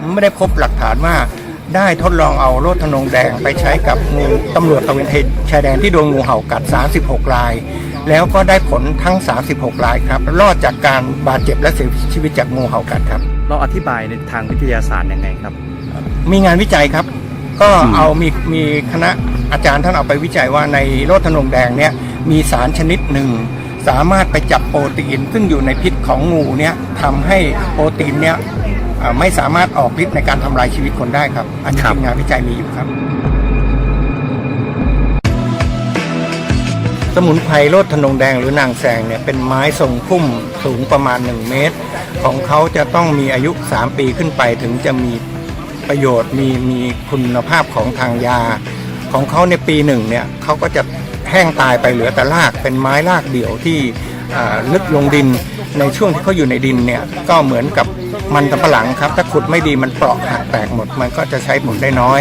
ผมไม่ได้พบหลักฐานว่าได้ทดลองเอาโรดทนงแดงไปใช้กับงูตำรวจตระเวนชายแดนที่โดนงูเห่ากัด 36 ราย แล้วก็ได้ผลทั้ง 36 รายครับ รอดจากการบาดเจ็บและเสียชีวิตจากงูเห่ากัดครับ เราอธิบายในทางวิทยาศาสตร์ยังไงครับ มีงานวิจัยครับ ก็อืมเอามีมีคณะอาจารย์ท่านเอาไปวิจัยว่าในโรดทนงแดงเนี่ยมีสารชนิดหนึ่งสามารถไปจับโปรตีนซึ่งอยู่ในพิษของงูเนี่ยทำให้โปรตีนเนี่ยเอ่อ ไม่สามารถออกฤทธิ์ในการทำลายชีวิตคนได้ครับ อันนี้ครับทีมงานวิจัยมีอยู่ครับ สมุนไพรโรดทนงแดงหรือนางแซงเนี่ยเป็นไม้ทรงพุ่มสูงประมาณ 1 เมตร ของเขาจะต้องมีอายุ 3 ปีขึ้นไปถึงจะมีประโยชน์มีมีคุณภาพของทางยา ของเขาในปีหนึ่งเนี่ยเขาก็จะแห้งตายไปเหลือแต่รากเป็นไม้รากเดี่ยวที่อ่า ลึกลงดินในช่วงที่เขาอยู่ในดินเนี่ยก็เหมือนกับมันสำปะหลังครับ ถ้าขุดไม่ดีมันเปราะหักแตกหมดมันก็จะใช้ผลได้น้อย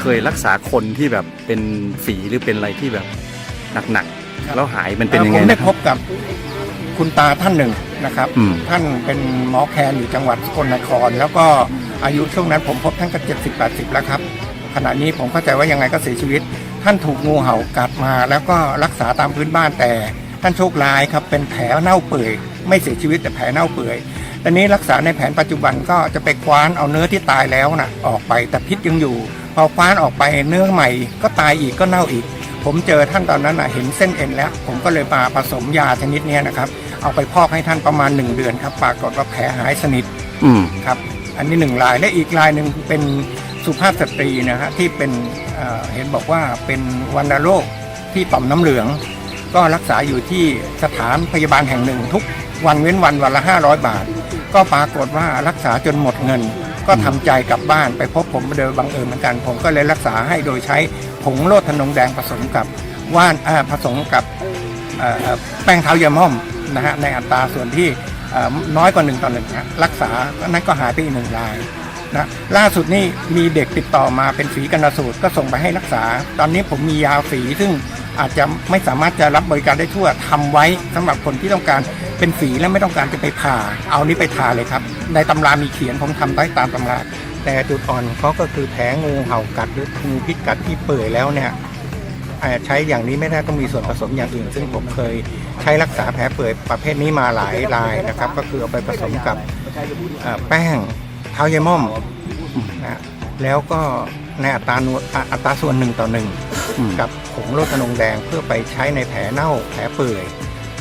เคยรักษาคนที่แบบเป็นฝีหรือเป็นอะไรที่แบบหนักครับๆแล้วหายมันเป็นยังไงผมได้นะคพรับ บกับคุณตาท่านหนึ่งนะครับ อืม ท่านเป็นหมอแคนอยู่จังหวัดสกลนคร แล้วก็อายุช่วงนั้นผมพบท่านก็เจ็ดสิบแปดสิบแล้วครับขณะนี้ผมเข้าใจว่ายังไงก็เสียชีวิต ท่านถูกงูเห่ากัดมา แล้วก็รักษาตามพื้นบ้านแต่ ท่านโชคร้ายครับเป็นแผลเน่าเปื่อยไม่เสียชีวิตแต่แผลเน่าเปื่อยตอนนี้รักษาในแผนปัจจุบันก็จะไปคว้านเอาเนื้อที่ตายแล้วนะออกไปแต่พิษยังอยู่ พอคว้านออกไปเนื้อใหม่ ก็ตายอีกก็เน่าอีก ผมเจอท่านตอนนั้นนะเห็นเส้นเอ็นแล้ว ผมก็เลยมาผสมยาชนิดเนี้ยนะครับ เอาไปพอกให้ท่านประมาณ 1 เดือนครับปรากฏว่าแผลหายสนิทอืมครับ อันนี้หนึ่งรายและอีกรายหนึ่งเป็น สุภาพสตรีนะฮะที่เป็นเเห็นบอกว่าเป็นวัณโรคที่ต่อมน้ำเหลือง ก็รักษาอยู่ที่สถานพยาบาลแห่งหนึ่ง ทุกวันเว้นวันวันละ 500 บาท ก็ปรากฏว่ารักษาจนหมดเงิน ก็ทำใจกลับบ้านไปพบผมโดยบังเอิญเหมือนกัน ผมก็เลยรักษาให้โดยใช้ผงโลดทนงแดงผสมกับว่านอ่าผสมกับแป้งเท้ายาม่อมนะฮะในอัตราส่วนที่น้อยกว่าหนึ่งต่อหนึ่งรักษานั้นก็หายไปอีกหนึ่งราย นะล่าสุดนี่มีเด็กติดต่อมาเป็นฝีกันสูตรก็ส่งไปให้รักษา ตอนนี้ผมมียาฝีซึ่งอาจจะไม่สามารถจะรับบริการได้ทั่วทำไว้สำหรับคนที่ต้องการเป็นฝีและไม่ต้องการจะไปผ่า เอานี้ไปทาเลยครับ ในตำรามีเขียนผมทำได้ตามตำรา แต่จุดอ่อนเขาก็คือแผลงูเห่ากัดหรืองูพิษกัดที่เปื่อยแล้วเนี่ยใช้อย่างนี้ไม่ได้ต้องมีส่วนผสมอย่างอื่น ซึ่งผมเคยใช้รักษาแผลเปื่อยประเภทนี้มาหลายรายนะครับ ก็คือเอาไปผสมกับแป้ง ท้ายาม่อมนะแล้วก็ในอัตรานุอ่าอัตราส่วนหนึ่งต่อหนึ่งอืมกับผงโลทนงแดงเพื่อไปใช้ในแผลเน่าแผลเปื่อย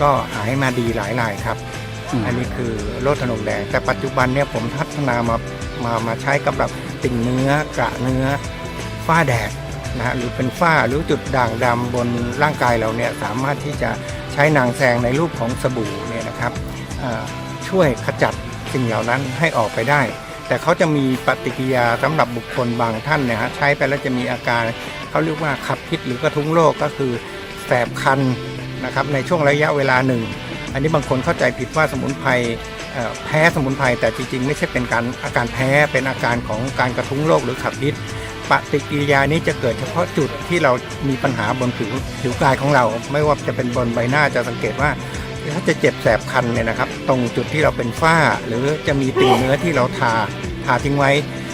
ก็หายมาดีหลายรายครับอืมอันนี้คือโลดทนงแดง แต่ปัจจุบันเนี่ยผมพัฒนามามามาใช้กับแบบติ่งเนื้อกระเนื้อฝ้าแดดนะฮะหรือเป็นฝ้าหรือจุดด่างดำบนร่างกายเราเนี่ยสามารถที่จะใช้นางแซงในรูปของสบู่เนี่ยนะครับอ่าช่วยขจัดสิ่งเหล่านั้นให้ออกไปได้ แต่เขาจะมีปฏิกิริยาสำหรับบุคคลบางท่านเนี่ยฮะใช้ไปแล้วจะมีอาการเขาเรียกว่าขับพิษหรือกระทุ้งโรคก็คือแสบคันนะครับในช่วงระยะเวลาหนึ่ง อันนี้บางคนเข้าใจผิดว่าสมุนไพรแพ้สมุนไพรแต่จริงๆ ไม่ใช่เป็นการอาการแพ้เป็นอาการของการกระทุ้งโรคหรือขับพิษปฏิกิริยานี้จะเกิดเฉพาะจุดที่เรามีปัญหาบนผิวผิวกายของเรา ไม่ว่าจะเป็นบนใบหน้าจะสังเกตว่า ถ้าจะเจ็บแสบคันเนี่ยนะครับ ตรงจุดที่เราเป็นฝ้า หรือจะมีติ่งเนื้อที่เราทาทาทิ้งไว้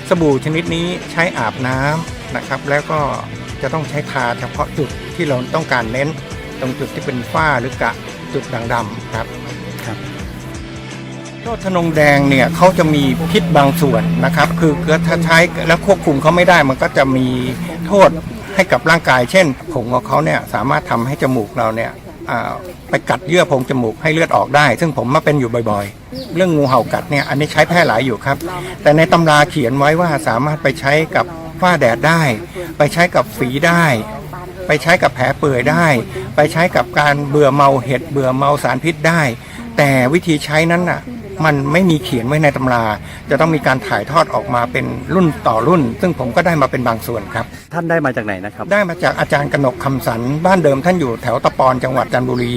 สบู่ชนิดนี้ใช้อาบน้ำนะครับ แล้วก็จะต้องใช้ทาเฉพาะจุดที่เราต้องการเน้น ตรงจุดที่เป็นฝ้าหรือกระจุดด่างดำครับครับโรคทนงแดงเนี่ยเขาจะมีพิษบางส่วนนะครับ คือถ้าใช้แล้วควบคุมเขาไม่ได้ มันก็จะมีโทษให้กับร่างกาย เช่นผงของเขาเนี่ยสามารถทำให้จมูกเราเนี่ยอ่า ไปกัดเยื่อโพรงจมูกให้เลือดออกได้ ซึ่งผมมาเป็นอยู่บ่อยๆ เรื่องงูเห่ากัดเนี่ยอันนี้ใช้แพร่หลายอยู่ครับ แต่ในตำราเขียนไว้ว่าสามารถไปใช้กับฝ้าแดดได้ ไปใช้กับฝีได้ ไปใช้กับแผลเปื่อยได้ ไปใช้กับการเบื่อเมาเห็ดเบื่อเมาสารพิษได้ แต่วิธีใช้นั้นน่ะ มันไม่มีเขียนไว้ในตำรา จะต้องมีการถ่ายทอดออกมาเป็นรุ่นต่อรุ่น ซึ่งผมก็ได้มาเป็นบางส่วนครับ ท่านได้มาจากไหนนะครับ ได้มาจากอาจารย์กนกคำสันบ้านเดิมท่านอยู่แถวตะปอนจังหวัดจันทบุรี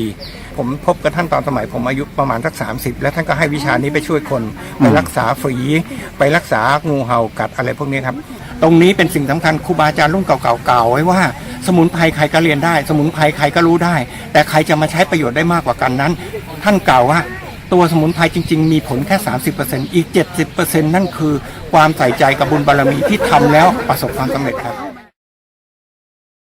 ผมพบกับท่านตอนสมัยผมอายุประมาณสัก 30 แล้วท่านก็ให้วิชานี้ไปช่วยคนไปรักษาฝีไปรักษางูเห่ากัดอะไรพวกนี้ครับตรงนี้เป็นสิ่งสำคัญครูบาอาจารย์รุ่นเก่าๆกล่าวไว้ว่า สมุนไพรใครก็เรียนได้ สมุนไพรใครก็รู้ได้ แต่ใครจะมาใช้ประโยชน์ได้มากกว่ากันนั้น ท่านกล่าวว่า ตัวสมุนไพรจริง ๆ มีผลแค่ 30%อีก 70%นั่นคือความใส่ใจกับบุญบารมีที่ทำแล้วประสบความสำเร็จครับ